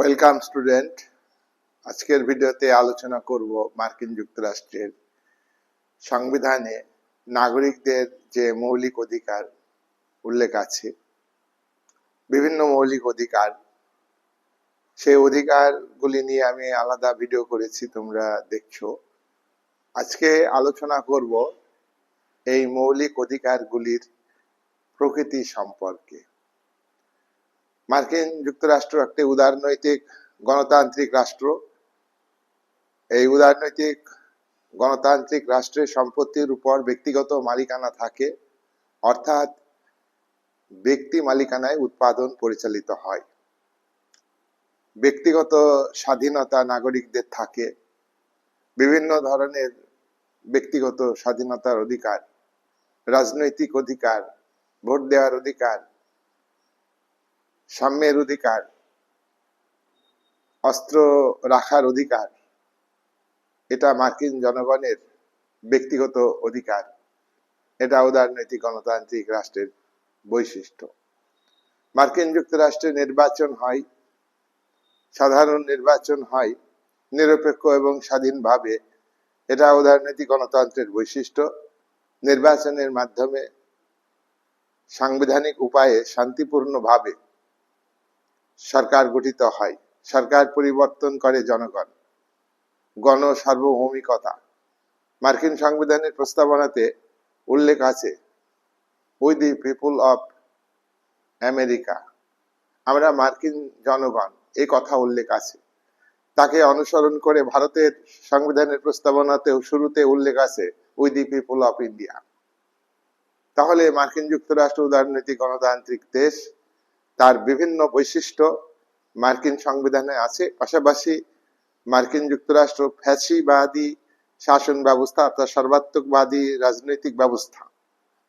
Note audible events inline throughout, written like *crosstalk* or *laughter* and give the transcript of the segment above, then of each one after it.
Welcome student আজকের ভিডিওতে আলোচনা করব মার্কিন যুক্তরাষ্ট্রের সংবিধানে নাগরিকদের যে মৌলিক অধিকার উল্লেখ আছে, বিভিন্ন মৌলিক অধিকার, সেই অধিকারগুলি নিয়ে আমি আলাদা ভিডিও করেছি, তোমরা দেখছ। আজকে আলোচনা করব এই মৌলিক অধিকারগুলির প্রকৃতি সম্পর্কে। মার্কিন যুক্তরাষ্ট্র একটি উদারনৈতিক গণতান্ত্রিক রাষ্ট্র। এই উদারনৈতিক গণতান্ত্রিক রাষ্ট্রের সম্পত্তির উপর ব্যক্তিগত মালিকানা থাকে, অর্থাৎ ব্যক্তি মালিকানায় উৎপাদন পরিচালিত হয়। ব্যক্তিগত স্বাধীনতা নাগরিকদের থাকে, বিভিন্ন ধরনের ব্যক্তিগত স্বাধীনতার অধিকার, রাজনৈতিক অধিকার, ভোট দেওয়ার অধিকার সাম্যের অধিকার, অস্ত্র রাখার অধিকার, এটা মার্কিন জনগণের ব্যক্তিগত অধিকার। এটা উদারনৈতিক গণতান্ত্রিক রাষ্ট্রের বৈশিষ্ট্য। মার্কিন যুক্তরাষ্ট্রে নির্বাচন হয়, সাধারণ নির্বাচন হয়, নিরপেক্ষ এবং স্বাধীনভাবে। এটা উদারনৈতিক গণতন্ত্রের বৈশিষ্ট্য। নির্বাচনের মাধ্যমে সাংবিধানিক উপায়ে শান্তিপূর্ণভাবে সরকার গঠিত হয়। সরকার পরিবর্তন করে জনগণ। গণ সার্বভৌমিকতা মার্কিন সংবিধানের প্রস্তাবনাতে উল্লেখ আছে we the people of America আমরা মার্কিন জনগণ এই কথা উল্লেখ আছে। তাকে অনুসরণ করে ভারতের সংবিধানের প্রস্তাবনাতেও শুরুতে উল্লেখ আছে we the people of India তাহলে মার্কিন যুক্তরাষ্ট্র উদারনৈতিক গণতান্ত্রিক দেশ তার বিভিন্ন বৈশিষ্ট্য মার্কিন সংবিধানে আছে। পাশাপাশি মার্কিন যুক্তরাষ্ট্র ফ্যাসিবাদী শাসন ব্যবস্থা অর্থাৎ সর্বাত্মকবাদী রাজনৈতিক ব্যবস্থা,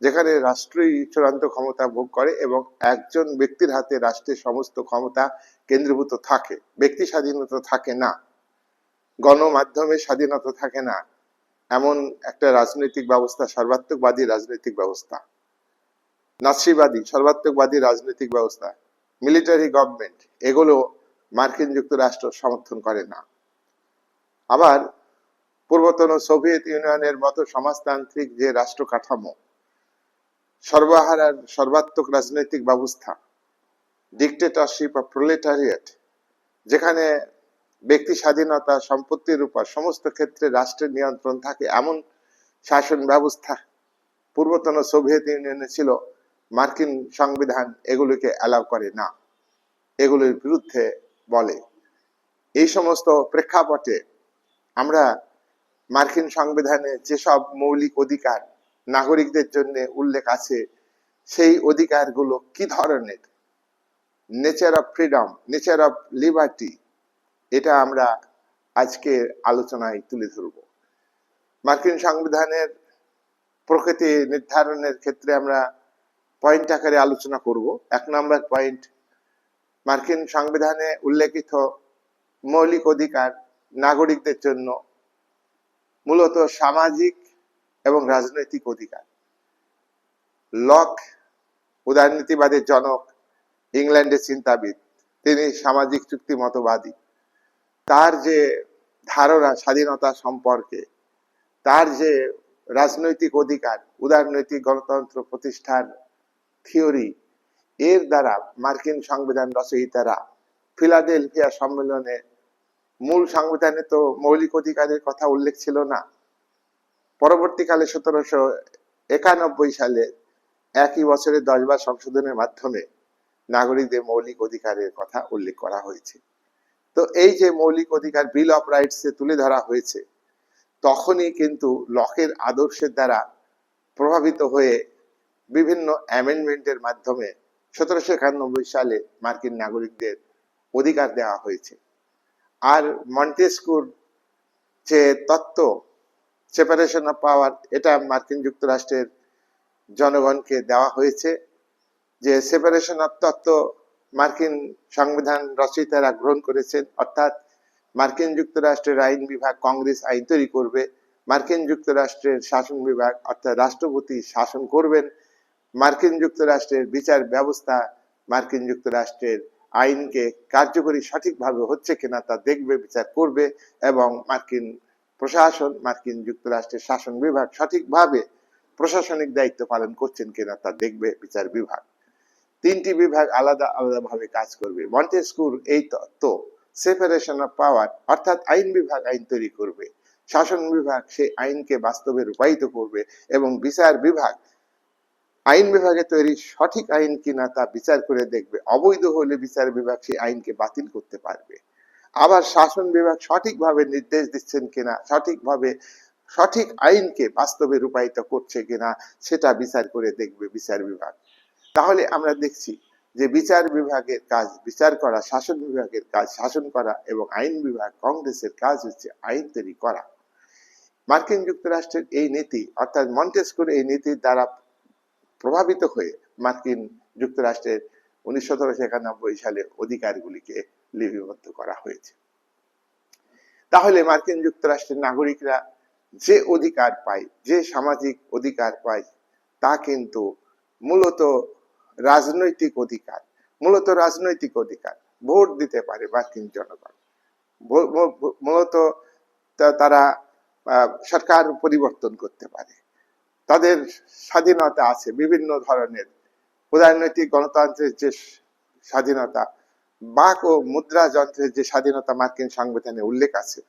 যেখানে রাষ্ট্রই চূড়ান্ত ক্ষমতা ভোগ করে এবং একজন ব্যক্তির হাতে রাষ্ট্রের সমস্ত ক্ষমতা কেন্দ্রীভূত থাকে। ব্যক্তি স্বাধীনতা থাকে না, গণমাধ্যমে স্বাধীনতা থাকে না। এমন একটা রাজনৈতিক ব্যবস্থা, সর্বাত্মকবাদী রাজনৈতিক ব্যবস্থা। নাসিবাদী সর্বাত্মকবাদী রাজনৈতিক ব্যবস্থা। মিলিটারি গভর্নমেন্ট এগুলো মার্কিন যুক্তরাষ্ট্র সমর্থন করে না। আবার পূর্বতন সোভিয়েত ইউনিয়নের মতো সমাজতান্ত্রিক যে রাষ্ট্র কাঠামো সর্বহারার সর্বাত্মক রাজনৈতিক ব্যবস্থা ডিকটেটরশিপ অফ প্রোলেটারিয়েট যেখানে ব্যক্তি স্বাধীনতা, সম্পত্তির উপর সমস্ত ক্ষেত্রে রাষ্ট্রের নিয়ন্ত্রণ থাকে, এমন শাসন ব্যবস্থা পূর্বতন সোভিয়েত ইউনিয়নে ছিল মার্কিন সংবিধান এগুলিকে অ্যালাউ করে না। এগুলির বিরুদ্ধে বলে। এই সমস্ত প্রেক্ষাপটে আমরা মার্কিন সংবিধানে যেসব মৌলিক অধিকার নাগরিকদের জন্য উল্লেখ আছে, সেই অধিকারগুলো কি ধরনের? Nature of freedom nature of liberty এটা আমরা আজকে আলোচনায় তুলে ধরব। মার্কিন সংবিধানের প্রকৃতি নির্ধারণের ক্ষেত্রে আমরা পয়েন্ট আকারে আলোচনা করব। এক নম্বর পয়েন্ট মার্কিন সংবিধানে উল্লেখিত মৌলিক অধিকার নাগরিকদের জন্য মূলত সামাজিক এবং রাজনৈতিক অধিকার। লক উদারনীতিবাদের জনক, ইংল্যান্ডের চিন্তাবিদ, তিনি সামাজিক চুক্তি মতবাদী। তার যে ধারণা স্বাধীনতা সম্পর্কে, তার যে রাজনৈতিক অধিকার, উদারনৈতিক গণতন্ত্র প্রতিষ্ঠার থিওরি। এর দ্বারা মার্কিন সংবিধান রচয়িতারা ফিলাডেলফিয়া সম্মেলনে মূল সংবিধানে তো মৌলিক অধিকারের কথা উল্লেখ ছিল না। পরবর্তীকালে সতেরোশো একানব্বই সালে একই বছরে দশবার সংশোধনের মাধ্যমে নাগরিকদের মৌলিক অধিকারের কথা উল্লেখ করা হয়েছে। তো এই যে মৌলিক অধিকার বিল অফ রাইটসে তুলে ধরা হয়েছে, তখনই কিন্তু লকের আদর্শের দ্বারা প্রভাবিত হয়ে বিভিন্ন অ্যামেন্ডমেন্টের মাধ্যমে সতেরোশো একানব্বই সালে মার্কিন নাগরিকদের অধিকার দেওয়া হয়েছে। আর মন্টেস্কুর যে তত্ত্ব সেপারেশন অফ পাওয়ার এটা মার্কিন যুক্তরাষ্ট্রের জনগণকে দেওয়া হয়েছে যে সেপারেশন অফ তত্ত্ব মার্কিন সংবিধান রচয়িতারা গ্রহণ করেছেন। অর্থাৎ মার্কিন যুক্তরাষ্ট্রের আইন বিভাগ, কংগ্রেস আইন তৈরি করবে, মার্কিন যুক্তরাষ্ট্রের শাসন বিভাগ, অর্থাৎ রাষ্ট্রপতি শাসন করবেন মার্কিন যুক্তরাষ্ট্রের বিচার ব্যবস্থা, মার্কিন যুক্তরাষ্ট্রের আইনকে কার্যকরী সঠিকভাবে হচ্ছে কিনা তা দেখবে, বিচার করবে এবং মার্কিন প্রশাসন, মার্কিন যুক্তরাষ্ট্রের শাসন বিভাগ সঠিকভাবে প্রশাসনিক দায়িত্ব পালন করছেন কিনা তা দেখবে, বিচার বিভাগ। তিনটি বিভাগ আলাদা আলাদা ভাবে কাজ করবে। মন্টেস্কুর এই তত্ত্ব সেপারেশন অফ পাওয়ার অর্থাৎ আইন বিভাগ আইন তৈরি করবে। শাসন বিভাগ সেই আইনকে বাস্তবে রূপায়িত করবে এবং বিচার বিভাগ আইন বিভাগে তৈরি সঠিক আইন কিনা তা বিচার করে দেখবে। অবৈধ হলে বিচার বিভাগ সেই আইনকে বাতিল করতে পারবে। আবার শাসন বিভাগ সঠিকভাবে নির্দেশ দিচ্ছেন কিনা, সঠিকভাবে সঠিক আইনকে বাস্তবে রূপায়িত করছে কিনা, সেটা বিচার করে দেখবে বিচার বিভাগ। তাহলে আমরা দেখছি যে বিচার বিভাগের কাজ বিচার করা, শাসন বিভাগের কাজ শাসন করা এবং আইন বিভাগ, কংগ্রেসের কাজ হচ্ছে আইন তৈরি করা। মার্কিন যুক্তরাষ্ট্রের এই নীতি, অর্থাৎ মন্টেস্কুর এই নীতির দ্বারা প্রভাবিত হয়ে মার্কিন যুক্তরাষ্ট্রের উনিশশো একানব্বই সালে অধিকারগুলিকে লিপিবদ্ধ করা হয়েছে। তাহলে মার্কিন যুক্তরাষ্ট্রের নাগরিকরা যে অধিকার পায়, যে সামাজিক অধিকার পায়, তা কিন্তু মূলত রাজনৈতিক অধিকার, মূলত রাজনৈতিক অধিকার, ভোট দিতে পারে মার্কিন জনগণ। মূলত তারা সরকার পরিবর্তন করতে পারে। তাদের স্বাধীনতা আছে, বিভিন্ন ধরনের। প্রধাননৈতিক গণতন্ত্রের যে স্বাধীনতা, বাক ও মুদ্রা যন্ত্রের যে স্বাধীনতা মার্কিন সংবিধানে উল্লেখ আছে।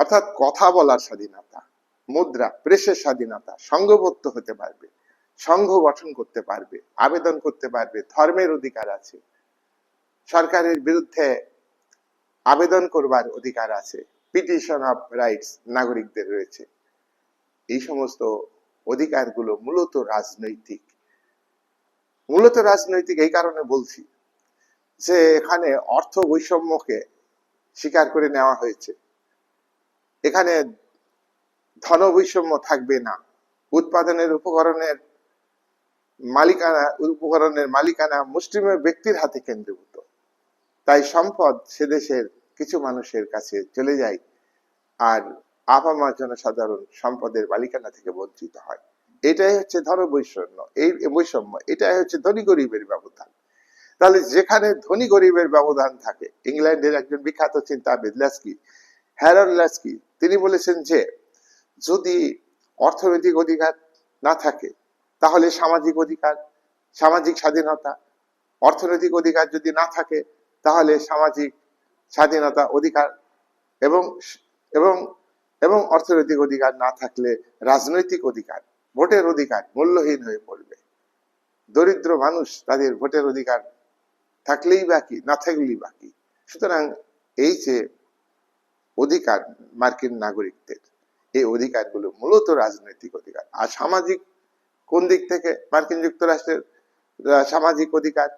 অর্থাৎ কথা বলার স্বাধীনতা, মুদ্রা, প্রেসের স্বাধীনতা, সংঘবদ্ধ হতে পারবে, সংঘ গঠন করতে পারবে, আবেদন করতে পারবে, ধর্মের অধিকার আছে। সরকারের বিরুদ্ধে আবেদন করবার অধিকার আছে, পিটিশন অফ রাইটস নাগরিকদের রয়েছে। এই সমস্ত অধিকারগুলো মূলত রাজনৈতিক। মূলত রাজনৈতিক এই কারণে বলছি যে এখানে অর্থ বৈষম্যকে স্বীকার করে নেওয়া হয়েছে। এখানে ধন বৈষম্য থাকবে না। উৎপাদনের উপকরণের মালিকানা উপকরণের মালিকানা মুসলিমের ব্যক্তির হাতে কেন্দ্রীভূত। তাই সম্পদ সে দেশের কিছু মানুষের কাছে চলে যায়। আর আপামা জনসাধারণ সম্পদের মালিকানা থেকে বঞ্চিত হয়। এটাই হচ্ছে ধন বৈষম্য। এই বৈষম্য, এটাই হচ্ছে ধনী গরিবের ব্যবধান। তাহলে যেখানে ধনী গরিবের ব্যবধান থাকে, ইংল্যান্ডের একজন বিখ্যাত চিন্তাবিদ ল্যাস্কি, হ্যারন ল্যাস্কি, তিনি বলেছেন যে, যদি অর্থনৈতিক অধিকার না থাকে, তাহলে সামাজিক অধিকার, সামাজিক স্বাধীনতা, অর্থনৈতিক অধিকার যদি না থাকে, তাহলে সামাজিক স্বাধীনতা অধিকার এবং এবং এবং অর্থনৈতিক অধিকার না থাকলে রাজনৈতিক অধিকার, ভোটের অধিকার মূল্যহীন হয়ে পড়বে। দরিদ্র মানুষ তাদের ভোটের অধিকার থাকলেই বাকি, না থাকলেই বাকি। সুতরাং এই যে অধিকার মার্কিন নাগরিকদের, এই অধিকারগুলো মূলত রাজনৈতিক অধিকার। আর সামাজিক কোন দিক থেকে? মার্কিন যুক্তরাষ্ট্রের সামাজিক অধিকার।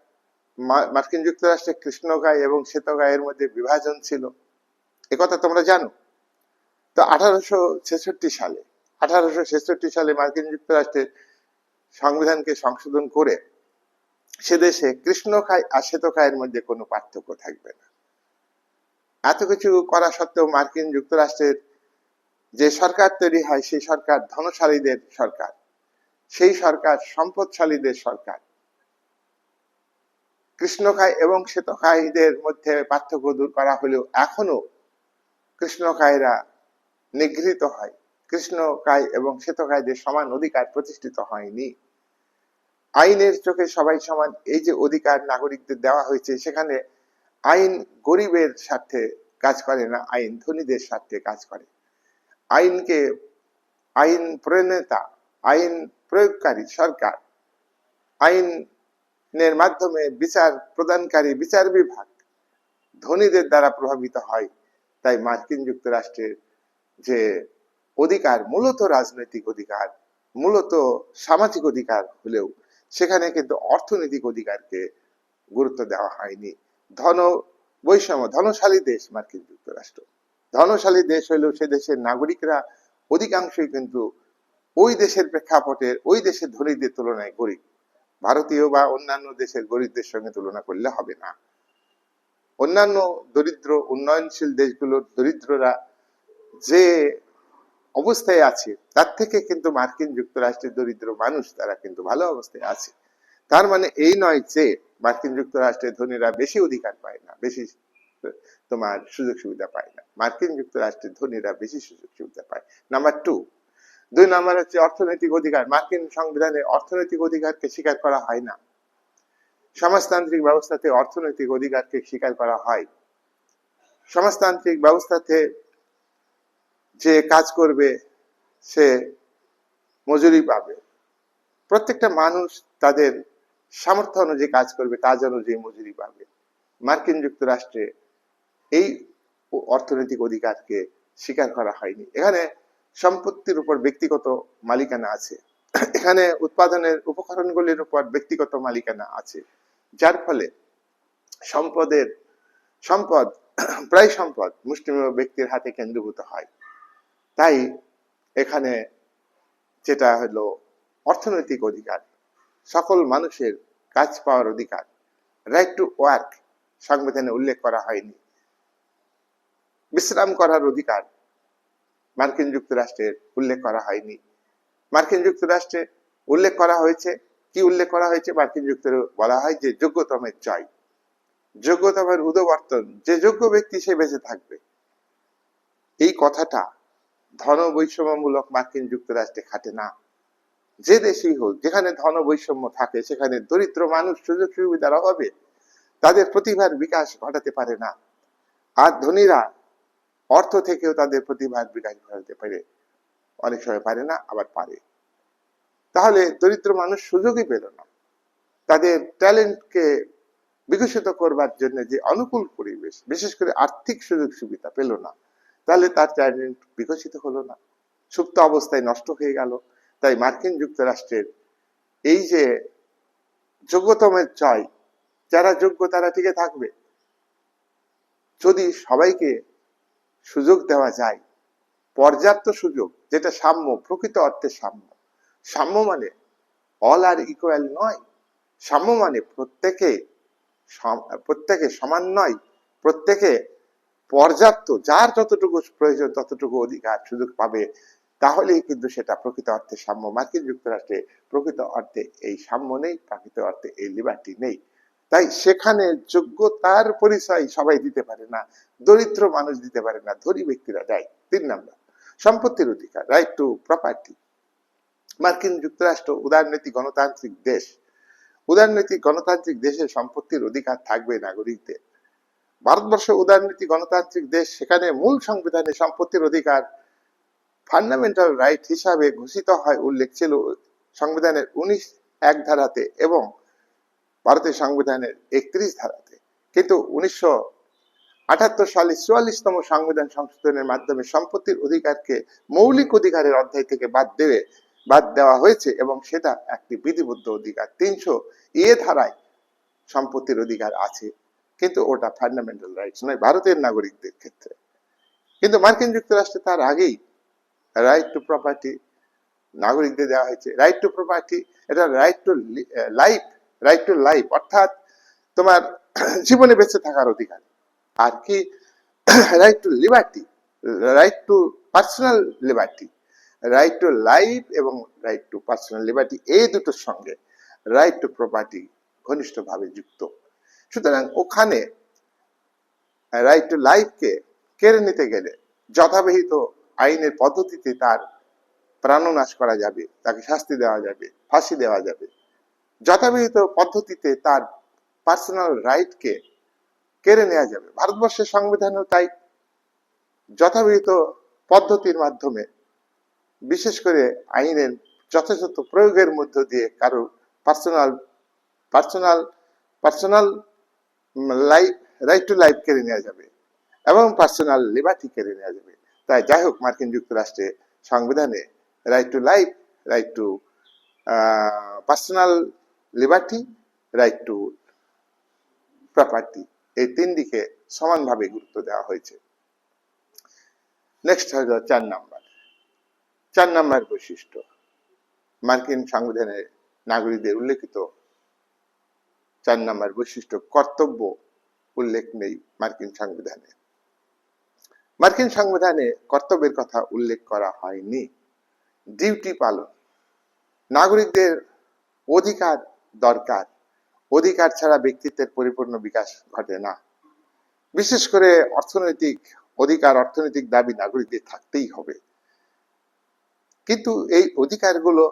মার্কিন যুক্তরাষ্ট্রে কৃষ্ণগায় এবং শ্বেতগায়ের মধ্যে বিভাজন ছিল। একথা তোমরা জানো? তো আঠারোশো ছেষট্টি সালে, আঠারোশো ছেষট্টি সালে মার্কিন যুক্তরাষ্ট্রের সংবিধানকে সংশোধন করে সে দেশে কৃষ্ণখায় আর শ্বেতখায়ের মধ্যে কোনো পার্থক্য থাকবে না। এত কিছু করা সত্ত্বেও মার্কিন যুক্তরাষ্ট্রের যে সরকার তৈরি হয়, সেই সরকার ধনশালীদের সরকার, সেই সরকার সম্পদশালীদের সরকার। কৃষ্ণখায় এবং শ্বেতখায়ীদের মধ্যে পার্থক্য দূর করা হলেও এখনও কৃষ্ণকায়রা নিগৃহীত হয়। কৃষ্ণকায় এবং শ্বেতকায়দের সমান অধিকার প্রতিষ্ঠিত হয়নি। আইনের চোখে সবাই সমান, এই যে অধিকার নাগরিকদের দেওয়া হয়েছে, সেখানে আইন গরিবের স্বার্থে কাজ করে না, আইন ধনীদের স্বার্থে কাজ করে। আইনকে, আইন প্রণেতা, আইন প্রয়োগকারী সরকার, আইনের মাধ্যমে বিচার প্রদানকারী বিচার বিভাগ ধনীদের দ্বারা প্রভাবিত হয়। তাই মার্কিন যুক্তরাষ্ট্রের যে অধিকার, মূলত রাজনৈতিক অধিকার, মূলত সামাজিক অধিকার হলেও সেখানে কিন্তু অর্থনৈতিক অধিকারকে গুরুত্ব দেওয়া হয়নি। ধন বৈষম্য, ধনশালী দেশ মার্কিন যুক্তরাষ্ট্র। ধনশালী দেশ হলেও সে দেশের নাগরিকরা অধিকাংশই কিন্তু ওই দেশের প্রেক্ষাপটের ওই দেশের ধনীদের তুলনায় গরিব। ভারতীয় বা অন্যান্য দেশের গরিবদের সঙ্গে তুলনা করলে হবে না। অন্যান্য দরিদ্র, উন্নয়নশীল দেশগুলোর দরিদ্ররা যে অবস্থায় আছে, তার থেকে কিন্তু মার্কিন যুক্তরাষ্ট্রের দরিদ্র মানুষ তারা কিন্তু ভালো অবস্থায় আছে। তার মানে এই নয় যে মার্কিন যুক্তরাষ্ট্রের ধনীরা বেশি অধিকার পায় না, বেশি তোমার সুযোগ সুবিধা পায় না। মার্কিন যুক্তরাষ্ট্রের ধনীরা বেশি সুযোগ সুবিধা পায়। নাম্বার টু দুই নাম্বার হচ্ছে অর্থনৈতিক অধিকার। মার্কিন সংবিধানে অর্থনৈতিক অধিকারকে স্বীকার করা হয় না। সমাজতান্ত্রিক ব্যবস্থাতে অর্থনৈতিক অধিকারকে স্বীকার করা হয়। সমাজতান্ত্রিক ব্যবস্থাতে যে কাজ করবে, সে মজুরি পাবে। প্রত্যেকটা মানুষ তাদের সামর্থ্য অনুযায়ী কাজ করবে কাজ অনুযায়ী মজুরি পাবে। মার্কিন যুক্তরাষ্ট্রে এই অর্থনৈতিক অধিকারকে স্বীকার করা হয়নি। এখানে সম্পত্তির উপর ব্যক্তিগত মালিকানা আছে। এখানে উৎপাদনের উপকরণগুলির উপর ব্যক্তিগত মালিকানা আছে। যার ফলে সম্পদের সম্পদ, প্রায় সম্পদ মুষ্টিমেয় ব্যক্তির হাতে কেন্দ্রীভূত হয়। তাই এখানে যেটা হলো অর্থনৈতিক অধিকার, সকল মানুষের কাজ পাওয়ার অধিকার রাইট টু ওয়ার্ক সংবিধানে উল্লেখ করা হয়নি। বিশ্রাম করার অধিকার মার্কিন যুক্তরাষ্ট্রের উল্লেখ করা হয়নি। মার্কিন যুক্তরাষ্ট্রে উল্লেখ করা হয়েছে, কি উল্লেখ করা হয়েছে মার্কিন যুক্তরাষ্ট্রে বলা হয় যে যোগ্যতমের জয়। যোগ্যতমের উদবর্তন, যে যোগ্য ব্যক্তি সে বেঁচে থাকবে। এই কথাটা ধন বৈষম্যমূলক মার্কিন যুক্তরাষ্ট্রে খাটে না। যে দেশেই হোক, যেখানে ধন বৈষম্য থাকে, সেখানে দরিদ্র মানুষ সুযোগ সুবিধার অভাবে তাদের প্রতিভার বিকাশ ঘটাতে পারে না। আর ধনীরা অর্থ থেকেও তাদের প্রতিভার বিকাশ ঘটাতে পারে। অনেক সময় পারে না, আবার পারে। তাহলে দরিদ্র মানুষ সুযোগই পেল না। তাদের ট্যালেন্টকে বিকশিত করবার জন্য যে অনুকূল পরিবেশ, বিশেষ করে আর্থিক সুযোগ সুবিধা পেল না। তাহলে তার ট্যালেন্ট বিকশিত হলো না। সুপ্ত অবস্থায় নষ্ট হয়ে গেল। তাই মার্কিন যুক্তরাষ্ট্রের এই যে যোগ্যতমের জয়, যারা যোগ্য তারা টিকে থাকবে। যদি সবাইকে সুযোগ দেওয়া যায়, পর্যাপ্ত সুযোগ, যেটা সাম্য, প্রকৃত অর্থে সাম্য। সাম্য মানে অল আর ইকুয়াল নয়। সাম্য মানে প্রত্যেকে প্রত্যেকে সমান নয়। প্রত্যেকে পর্যাপ্ত, যার যতটুকু প্রয়োজন, ততটুকু অধিকার সুযোগ পাবে, তাহলেই কিন্তু সেটা প্রকৃত অর্থে সাম্য। মার্কিন যুক্তরাষ্ট্রে প্রকৃত অর্থে এই সাম্য নেই, প্রকৃত অর্থে এই লিবার্টি নেই। তাই সেখানে যোগ্যতার পরিচয় সবাই দিতে পারে না, দরিদ্র মানুষ দিতে পারে না, ধনী ব্যক্তিরা দেয়। তিন নাম্বার, সম্পত্তির অধিকার রাইট টু প্রপার্টি মার্কিন যুক্তরাষ্ট্র উদারনীতি গণতান্ত্রিক দেশ। উদারনীতি গণতান্ত্রিক দেশে সম্পত্তির অধিকার থাকবে নাগরিকদের। ভারতবর্ষ উদারনীতি গণতান্ত্রিক দেশ, সেখানে মূল সংবিধানে সম্পত্তির অধিকার ফান্ডামেন্টাল রাইট হিসাবে ঘোষিত হয় উল্লেখ ছিল সংবিধানের উনিশ এক ধারাতে এবং ভারতের সংবিধানের একত্রিশ ধারাতে। কিন্তু উনিশশো আঠাত্তর সালে চুয়াল্লিশতম সংবিধান সংশোধনের মাধ্যমে সম্পত্তির অধিকারকে মৌলিক অধিকারের অধ্যায় থেকে বাদ দেবে, বাদ দেওয়া হয়েছে এবং সেটা একটি বিধিবদ্ধ অধিকার। তিনশো এ ধারায় সম্পত্তির অধিকার আছে। কিন্তু ওটা ফান্ডামেন্টাল রাইটস নয়, ভারতের নাগরিকদের ক্ষেত্রে। কিন্তু মার্কিন যুক্তরাষ্ট্রে তার আগেই রাইট টু প্রপার্টি নাগরিকদের দেওয়া হয়েছে। রাইট টু প্রপার্টি এটা right to life right to life অর্থাৎ তোমার *clears throat* জীবনে বেঁচে থাকার অধিকার। আর কি right to liberty right to personal liberty right to life এবং রাইট টু পার্সোনাল লিবার্টি এই দুটোর সঙ্গে রাইট টু প্রপার্টি ঘনিষ্ঠভাবে যুক্ত। সুতরাং ওখানে রাইট টু লাইফকে কেড়ে নিতে গেলে যথাবিহিত আইনের পদ্ধতিতে তার প্রাণনাশ করা যাবে, তাকে শাস্তি দেওয়া যাবে, ফাঁসি দেওয়া যাবে। যথাবিহিত পদ্ধতিতে তার পার্সোনাল রাইটকে কেড়ে নেওয়া যাবে। ভারতবর্ষের সংবিধানও তাই। যথাবিহিত পদ্ধতির মাধ্যমে বিশেষ করে আইনের যথাযথ প্রয়োগের মধ্য দিয়ে কারও personal personal personal life right to life কেড়ে নেওয়া যাবে এবং পার্সোনাল লিবার্টি কেড়ে নেওয়া যাবে। তাই যাই হোক, মার্কিন যুক্তরাষ্ট্রে সংবিধানে right to life right to personal liberty right to property এই তিন দিকে সমানভাবে গুরুত্ব দেওয়া হয়েছে। নেক্সট হলো চার নাম্বার। চার নাম্বার বৈশিষ্ট্য। মার্কিন সংবিধানে নাগরিকদের উল্লেখিত চার নাম্বার বৈশিষ্ট্য, কর্তব্য উল্লেখ নেই মার্কিন সংবিধানে। মার্কিন সংবিধানে কর্তব্যের কথা উল্লেখ করা হয়নি। ডিউটি পালন, নাগরিকদের অধিকার দরকার। অধিকার ছাড়া ব্যক্তিত্বের পরিপূর্ণ বিকাশ ঘটে না। বিশেষ করে অর্থনৈতিক অধিকার, অর্থনৈতিক দাবি নাগরিকদের থাকতেই হবে। কিন্তু এই অধিকারগুলো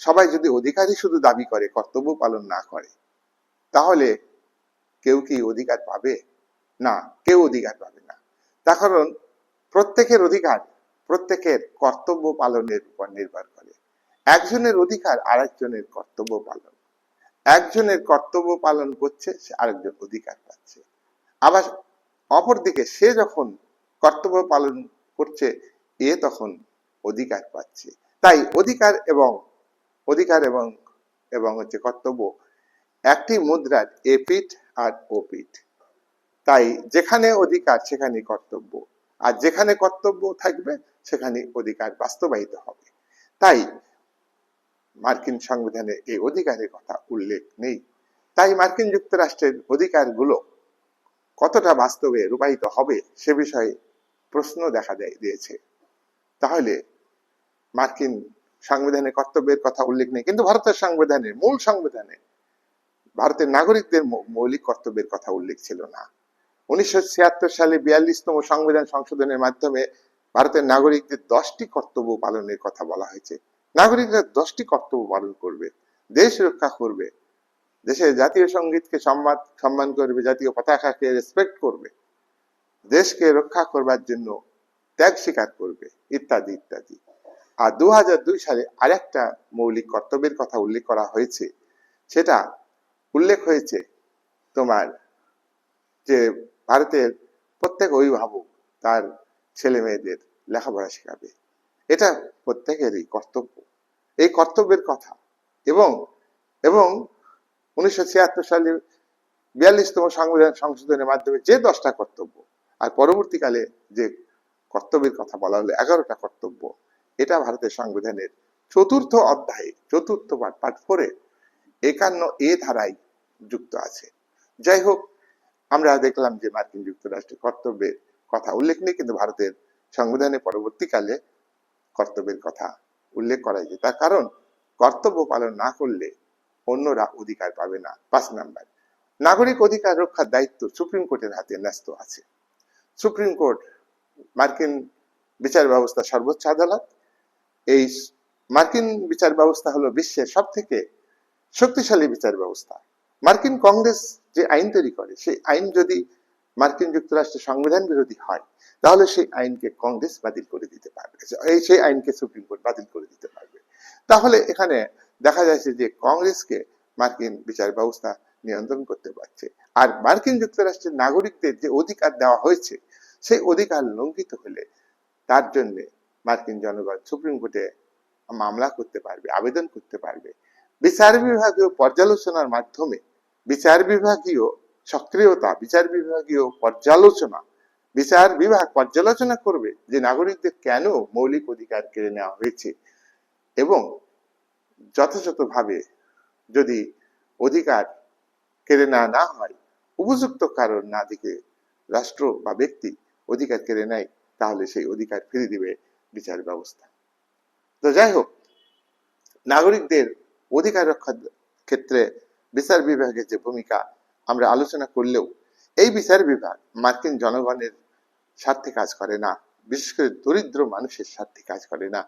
সবাই যদি অধিকারই শুধু দাবি করে, কর্তব্য পালন না করে তাহলে কেউ কি অধিকার পাবে? না, কেউ অধিকার পাবে না। তার কারণ প্রত্যেকের অধিকার প্রত্যেকের কর্তব্য পালনের উপর নির্ভর করে। একজনের অধিকার আরেকজনের কর্তব্য পালন। একজনের কর্তব্য পালন করছে, সে আরেকজন অধিকার পাচ্ছে। আবার অপরদিকে সে যখন কর্তব্য পালন করছে, এ তখন অধিকার পাচ্ছে। তাই অধিকার এবং অধিকার এবং এবং হচ্ছে কর্তব্য একটি মুদ্রার এ পিঠ আর ও পিঠ। তাই যেখানে অধিকার সেখানে কর্তব্য। আর যেখানে কর্তব্য থাকবে, সেখানে অধিকার বাস্তবায়িত হবে। তাই মার্কিন সংবিধানে এই অধিকারের কথা উল্লেখ নেই। তাই মার্কিন যুক্তরাষ্ট্রের অধিকারগুলো কতটা বাস্তবে রূপায়িত হবে, সে বিষয়ে প্রশ্ন দেখা দেয়, দিয়েছে। তাহলে মার্কিন সংবিধানে কর্তব্যের কথা উল্লেখ নেই, কিন্তু ভারতের সংবিধানে মূল সংবিধানে ভারতের নাগরিকদের মৌলিক কর্তব্যের কথা উল্লেখ ছিল না। উনিশশো ছিয়াত্তর সালে বিয়াল্লিশতম সংবিধান সংশোধনের মাধ্যমে ভারতের নাগরিকদের দশটি কর্তব্য পালনের কথা বলা হয়েছে। নাগরিকরা দশটি কর্তব্য পালন করবে, দেশ রক্ষা করবে, দেশের জাতীয় সঙ্গীতকে সম্মান সম্মান করবে, জাতীয় পতাকাকে রেসপেক্ট করবে, দেশকে রক্ষা করবার জন্য ত্যাগ স্বীকার করবে, ইত্যাদি ইত্যাদি। আর দু সালে আরেকটা মৌলিক কর্তব্যের কথা উল্লেখ করা হয়েছে, সেটা উল্লেখ হয়েছে তোমার যে ভারতের প্রত্যেক অভিভাবক তার ছেলে মেয়েদের লেখাপড়া শেখাবে। এটা প্রত্যেকেরই কর্তব্য। এই কর্তব্যের কথা। এবং এবং উনিশশো ছিয়াত্তর সালে বিয়াল্লিশতম সংবিধান সংশোধনের মাধ্যমে যে দশটা কর্তব্য, আর পরবর্তীকালে যে কর্তব্যের কথা বলা হলো, এগারোটা কর্তব্য, এটা ভারতের সংবিধানের চতুর্থ অধ্যায়ে, চতুর্থ পাঠ পাঠ ফোরে একান্ন এ ধারায় যুক্ত আছে। যাই হোক আমরা দেখলাম যে মার্কিন যুক্তরাষ্ট্রের কর্তব্যের কথা উল্লেখ নেই, কিন্তু ভারতের সংবিধানে পরবর্তীকালে কর্তব্যের কথা উল্লেখ করা যায় তার কারণ, কর্তব্য পালন না করলে অন্যরা অধিকার পাবে না। পাঁচ নাম্বার, নাগরিক অধিকার রক্ষার দায়িত্ব সুপ্রিম কোর্টের হাতে ন্যস্ত আছে। সুপ্রিম কোর্ট, মার্কিন বিচার ব্যবস্থা সর্বোচ্চ আদালত। এই মার্কিন বিচার ব্যবস্থা হলো বিশ্বের সব থেকে শক্তিশালী বিচার ব্যবস্থা। মার্কিন কংগ্রেস যে আইন তৈরি করে, সেই আইন যদি মার্কিন যুক্তরাষ্ট্রের সংবিধান বিরোধী হয়, তাহলে সেই আইনকে কংগ্রেস বাতিল করে দিতে পারবে। এই সেই আইনকে সুপ্রিম কোর্ট বাতিল করে দিতে পারবে। তাহলে এখানে দেখা যাচ্ছে যে কংগ্রেসকে মার্কিন বিচার ব্যবস্থা নিয়ন্ত্রণ করতে পারছে। আর মার্কিন যুক্তরাষ্ট্রের নাগরিকদের যে অধিকার দেওয়া হয়েছে, সেই অধিকার লঙ্ঘিত হলে তার জন্য মার্কিন জনগণ সুপ্রিম কোর্টে মামলা করতে পারবে, আবেদন করতে পারবে। বিচার বিভাগীয় পর্যালোচনার মাধ্যমে বিচার বিভাগীয় সক্রিয়তা বিচার বিভাগীয় পর্যালোচনা, বিচার বিভাগ পর্যালোচনা করবে যে নাগরিকদের কেন মৌলিক অধিকার কেড়ে নেওয়া হয়েছে এবং যথাযথভাবে যদি অধিকার কেড়ে নেওয়া না হয়, উপযুক্ত কারণ না দিকে রাষ্ট্র বা ব্যক্তি অধিকার কেড়ে নেয়, তাহলে সেই অধিকার ফিরে দিবে বিচার ব্যবস্থা। তো যাই হোক, নাগরিকদের অধিকার রক্ষার ক্ষেত্রে বিচার বিভাগের যে ভূমিকা আমরা আলোচনা করলেও এই বিচার বিভাগ মার্কিন জনগণের স্বার্থে কাজ করে না, বিশেষ করে দরিদ্র মানুষের স্বার্থে কাজ করে না,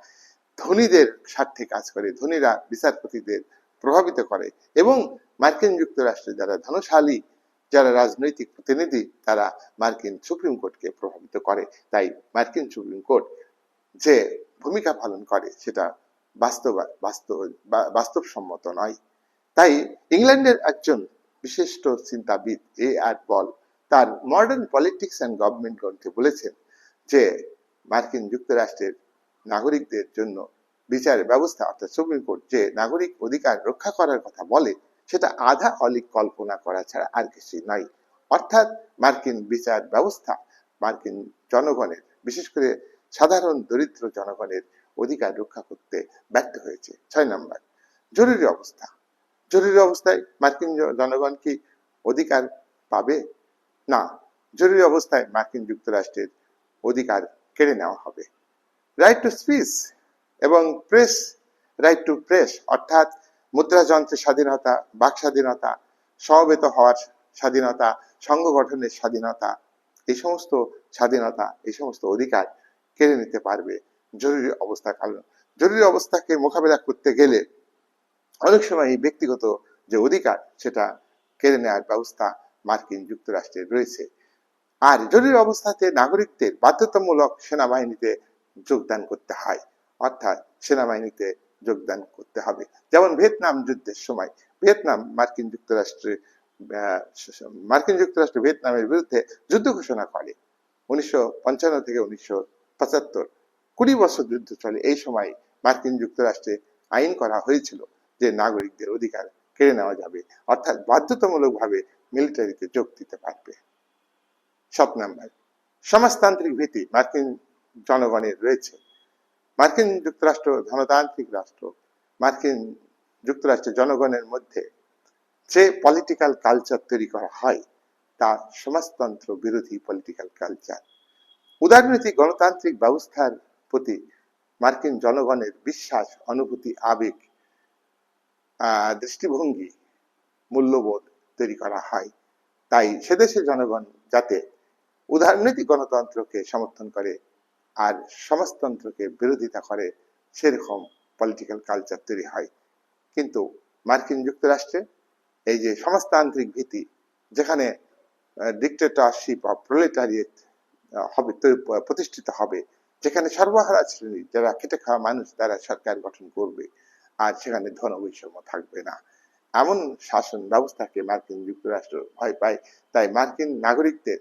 ধনীদের স্বার্থে কাজ করে, ধনীরা বিচারপতিদের প্রভাবিত করে এবং মার্কিন যুক্তরাষ্ট্রে যারা ধনশালী, যারা রাজনৈতিক প্রতিনিধি, তারা মার্কিন সুপ্রিম কোর্টকে প্রভাবিত করে। তাই মার্কিন সুপ্রিম কোর্ট যে ভূমিকা পালন করে সেটা বাস্তব বাস্তব বাস্তবসম্মত নয়। তাই ইংল্যান্ডের একজন বিশিষ্ট চিন্তাবিদ, এ আর বল তার মডার্ন পলিটিক্স অ্যান্ড গভর্নমেন্ট গ্রন্থে বলেছেন যে, মার্কিন যুক্তরাষ্ট্রের নাগরিকদের জন্য বিচার ব্যবস্থা, অর্থাৎ সুপ্রিম কোর্ট যে নাগরিক অধিকার রক্ষা করার কথা বলে, সেটা আধা অলিক কল্পনা করা ছাড়া আর কিছুই নয়। অর্থাৎ মার্কিন বিচার ব্যবস্থা, মার্কিন জনগণের, বিশেষ করে সাধারণ দরিদ্র জনগণের অধিকার রক্ষা করতে ব্যর্থ হয়েছে। ছয় নম্বর, জরুরি অবস্থা। জরুরি অবস্থায় মার্কিন জনগণ কি অধিকার পাবে? না, জরুরি অবস্থায় মার্কিন যুক্তরাষ্ট্রের অধিকার কেড়ে নেওয়া হবে। রাইট টু স্পিচ এবং প্রেস রাইট টু প্রেস অর্থাৎ মুদ্রা যন্ত্রের স্বাধীনতা, বাক স্বাধীনতা, সমবেত হওয়ার স্বাধীনতা, সংঘ গঠনের স্বাধীনতা, এই সমস্ত স্বাধীনতা, এই সমস্ত অধিকার কেড়ে নিতে পারবে জরুরি অবস্থা, কারণ জরুরি অবস্থাকে মোকাবেলা করতে গেলে অনেক সময় ব্যক্তিগত যে অধিকার, সেটা কেড়ে নেওয়ার ব্যবস্থা মার্কিন যুক্তরাষ্ট্রের রয়েছে। আর জরুরি অবস্থাতে নাগরিকদের বাধ্যতামূলক সেনাবাহিনীতে যোগদান করতে হয়, অর্থাৎ সেনাবাহিনীতে যোগদান করতে হবে। যেমন ভিয়েতনাম যুদ্ধের সময়, ভিয়েতনাম মার্কিন যুক্তরাষ্ট্রে মার্কিন যুক্তরাষ্ট্র ভিয়েতনামের বিরুদ্ধে যুদ্ধ ঘোষণা করে। উনিশশো পঞ্চান্ন থেকে উনিশশো পঁচাত্তর কুড়ি বছর যুদ্ধ চলে, এই সময় মার্কিন যুক্তরাষ্ট্রে আইন করা হয়েছিল যে নাগরিকদের অধিকার কেড়ে নেওয়া যাবে, অর্থাৎ বাধ্যতামূলকভাবে মিলিটারিতে যোগ দিতে পারবে। সাত নাম্বার। সমাজতান্ত্রিক ভীতি মার্কিন জনগণের রয়েছে। মার্কিন যুক্তরাষ্ট্র ধনতান্ত্রিক রাষ্ট্র, মার্কিন যুক্তরাষ্ট্রের জনগণের মধ্যে যে পলিটিক্যাল কালচার তৈরি করা হয়, তা সমাজতন্ত্র বিরোধী পলিটিক্যাল কালচার উদারনীতি, গণতান্ত্রিক ব্যবস্থার প্রতি মার্কিন জনগণের বিশ্বাস, অনুভূতি, আবেগ দৃষ্টিভঙ্গি মূল্যবোধ তৈরি করা হয়। তাই সেদেশের জনগণ যাতে উদারনীতি গণতন্ত্রকে সমর্থন করে আর সমাজতন্ত্রকে বিরোধিতা করে, সেরকম পলিটিক্যাল কালচার তৈরি হয়। কিন্তু মার্কিন যুক্তরাষ্ট্রে এই যে সমাজতান্ত্রিক ভীতি, যেখানে ডিক্টেটরশিপ অফ প্রোলেটারিয়েট হবে, প্রতিষ্ঠিত হবে যেখানে সর্বহারা শ্রেণি যারা খেটে খাওয়া মানুষ, তারা সরকার গঠন করবে। আর সেখানে ধন বৈষম্য থাকবে না। এমন শাসন ব্যবস্থাকে মার্কিন যুক্তরাষ্ট্র ভয় পায়। তাই মার্কিন নাগরিকদের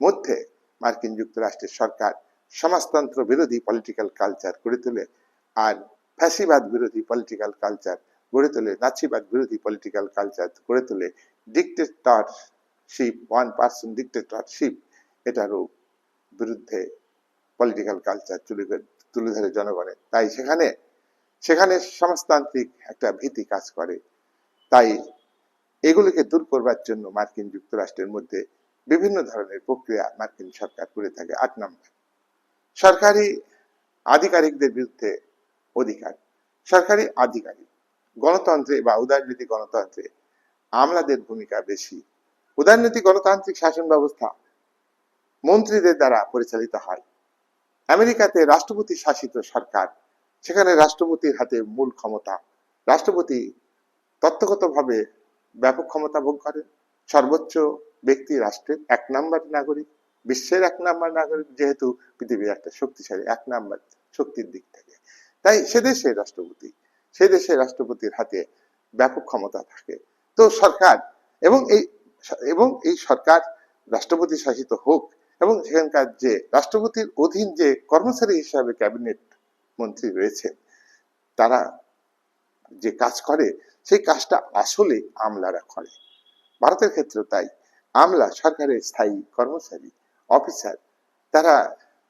মধ্যে মার্কিন যুক্তরাষ্ট্রের সরকার সমাজতন্ত্র বিরোধী পলিটিক্যাল কালচার গড়ে তোলে আর ফ্যাসিবাদ বিরোধী পলিটিক্যাল কালচার গড়ে তোলে নাচিবাদ বিরোধী পলিটিক্যাল কালচার গড়ে তোলে। ডিক্টেটরশিপ ওয়ান পার্সন ডিক্টেটরশিপ এটারও বিরুদ্ধে পলিটিক্যাল কালচার তুলে তুলে ধরে জনগণের তাই সেখানে সেখানে সমাজতান্ত্রিক একটা ভীতি কাজ করে। তাই এগুলিকে দূর করবার জন্য মার্কিন যুক্তরাষ্ট্রের মধ্যে বিভিন্ন ধরনের প্রক্রিয়া মার্কিন সরকার করে থাকে আট নম্বর। সরকারি আধিকারিকদের বিরুদ্ধে অধিকার। সরকারি আধিকারিক, গণতন্ত্রে বা উদারনীতি গণতন্ত্রে আমলাদের ভূমিকা বেশি। উদারনীতি গণতান্ত্রিক শাসন ব্যবস্থা মন্ত্রীদের দ্বারা পরিচালিত হয়। আমেরিকাতে রাষ্ট্রপতি শাসিত সরকার। সেখানে রাষ্ট্রপতির হাতে মূল ক্ষমতা। রাষ্ট্রপতি তত্ত্বগতভাবে ব্যাপক ক্ষমতা ভোগ করেন। সর্বোচ্চ ব্যক্তি রাষ্ট্রের এক নাম্বার নাগরিক, বিশ্বের এক নাম্বার নাগরিক, যেহেতু পৃথিবীর একটা শক্তিশালী এক নাম্বার শক্তির দিক থেকে। তাই সে দেশের রাষ্ট্রপতি, সে দেশের রাষ্ট্রপতির হাতে ব্যাপক ক্ষমতা থাকে। তো সরকার এবং এই এবং এই সরকার রাষ্ট্রপতি শাসিত হোক এবং সেখানকার যে রাষ্ট্রপতির অধীন যে কর্মচারী হিসাবে ক্যাবিনেট মন্ত্রী রয়েছেন তারা যে কাজ করে, সেই কাজটা আসলে আমলারা করে। ভারতের ক্ষেত্রে তাই। আমলা সরকারের স্থায়ী কর্মচারী, অফিসার, তারা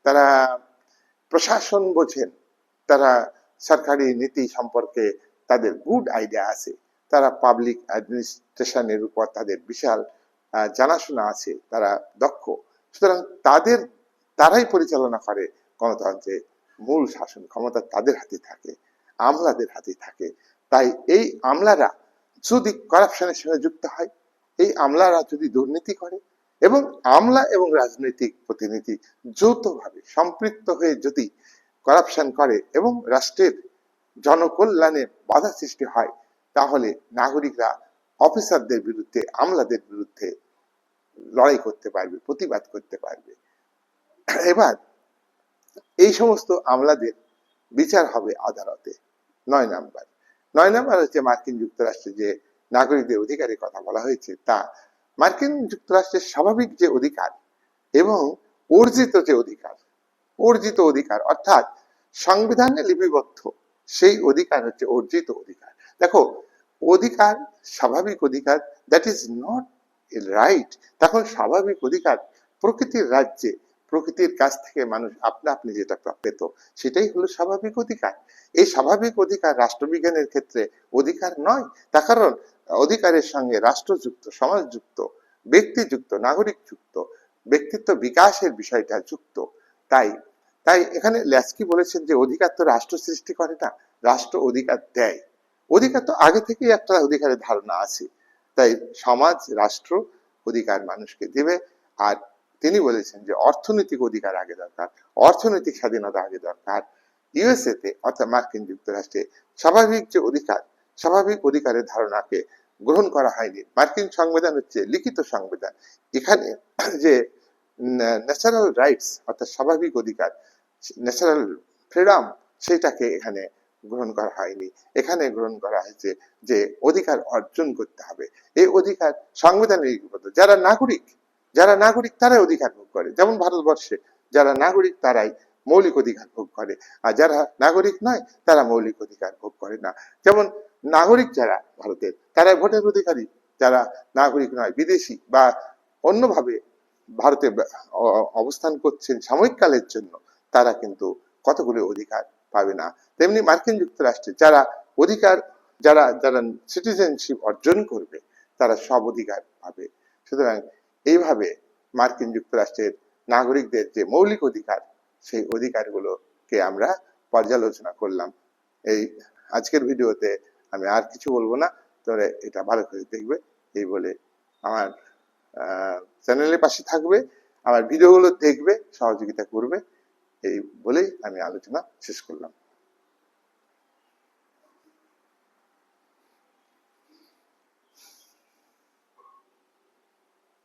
তারা প্রশাসন বোঝেন, তারা সরকারি নীতি সম্পর্কে তাদের গুড আইডিয়া আছে, তারা পাবলিক অ্যাডমিনিস্ট্রেশনের উপর তাদের বিশাল জানাশোনা আছে, তারা দক্ষ। সুতরাং তাদের, তারাই পরিচালনা করে গণতন্ত্রের মূল শাসন ক্ষমতা তাদের হাতে থাকে, আমলাদের হাতে থাকে। তাই এই আমলারা যদি করাপশনের সঙ্গে যুক্ত হয়, এই আমলারা যদি দুর্নীতি করে এবং আমলা এবং রাজনৈতিক প্রতিনিধি যৌথভাবে সম্পৃক্ত হয়ে যদি করাপশন করে এবং রাষ্ট্রের জনকল্যাণে বাধা সৃষ্টি হয়, তাহলে নাগরিকরা অফিসারদের বিরুদ্ধে, আমলাদের বিরুদ্ধে লড়াই করতে পারবে, প্রতিবাদ করতে পারবে। এবার এই সমস্ত আমলাদের বিচার হবে আদালতে, নয় নাম্বার। নয় নাম্বার হচ্ছে মার্কিন যুক্তরাষ্ট্রে যে নাগরিকদের অধিকারের কথা বলা হয়েছে, তা মার্কিন যুক্তরাষ্ট্রের স্বাভাবিক যে অধিকার এবং অর্জিত যে অধিকার, অর্জিত অধিকার, অর্থাৎ সংবিধানে লিপিবদ্ধ সেই অধিকার হচ্ছে অর্জিত অধিকার। দেখো, অধিকার, স্বাভাবিক অধিকার দ্যাট ইজ নট রাইট তখন স্বাভাবিক অধিকার প্রকৃতির রাজ্যে, প্রকৃতির কাছ থেকে মানুষ আপনা আপনি যেটা পেত, সেটাই হলো স্বাভাবিক অধিকার। এই স্বাভাবিক অধিকার রাষ্ট্রবিজ্ঞানের ক্ষেত্রে অধিকার নয়, তার কারণ অধিকারের সঙ্গে রাষ্ট্রযুক্ত, সমাজযুক্ত, ব্যক্তিযুক্ত নাগরিক যুক্ত ব্যক্তিত্ব বিকাশের বিষয়টা যুক্ত। তাই তাই এখানে ল্যাস্কি বলেছেন যে অধিকার তো রাষ্ট্র সৃষ্টি করে না, রাষ্ট্র অধিকার দেয়। অধিকার তো আগে থেকেই একটা অধিকারের ধারণা আছে। তাই সমাজ, রাষ্ট্র অধিকার মানুষকে দেবে। আর তিনি বলেছেন যে অর্থনৈতিক অধিকার আগে দরকার, অর্থনৈতিক স্বাধীনতা আগে দরকার। ইউএসএ তে অর্থাৎ মার্কিন যুক্তরাষ্ট্রে স্বাভাবিক যে অধিকার, স্বাভাবিক অধিকারের ধারণাকে গ্রহণ করা হয়নি। মার্কিন সংবিধান হচ্ছে লিখিত সংবিধান। এখানে যে ন্যাচারাল রাইটস অর্থাৎ স্বাভাবিক অধিকার, ন্যাচারাল ফ্রিডম, সেটাকে এখানে গ্রহণ করা হয়নি। এখানে গ্রহণ করা হয়েছে যে অধিকার অর্জন করতে হবে। এই অধিকার সংবিধানে লিপিবদ্ধ যারা নাগরিক যারা নাগরিক তারাই অধিকার ভোগ করে। যেমন ভারতবর্ষে যারা নাগরিক তারাই মৌলিক অধিকার ভোগ করে। আর যারা নাগরিক নয়, তারা মৌলিক অধিকার ভোগ করে না। যেমন নাগরিক যারা ভারতের তারা ভোটের অধিকারী। যারা নাগরিক নয়, বিদেশি বা অন্যভাবে ভারতে অবস্থান করছেন সাময়িক কালের জন্য, তারা কিন্তু কতগুলো অধিকার পাবে না। তেমনি মার্কিন যুক্তরাষ্ট্রে যারা অধিকার, যারা যারা সিটিজেনশিপ অর্জন করবে, তারা সব অধিকার পাবে। সুতরাং এইভাবে মার্কিন যুক্তরাষ্ট্রের নাগরিকদের যে মৌলিক অধিকার, সেই অধিকারগুলোকে আমরা পর্যালোচনা করলাম। এই আজকের ভিডিওতে আমি আর কিছু বলব না, তবে এটা ভালো করে দেখবে। এই বলে আমার চ্যানেলের পাশে থাকবে, আমার ভিডিওগুলো দেখবে, সহযোগিতা করবে। এই বলেই আমি আলোচনা শেষ করলাম।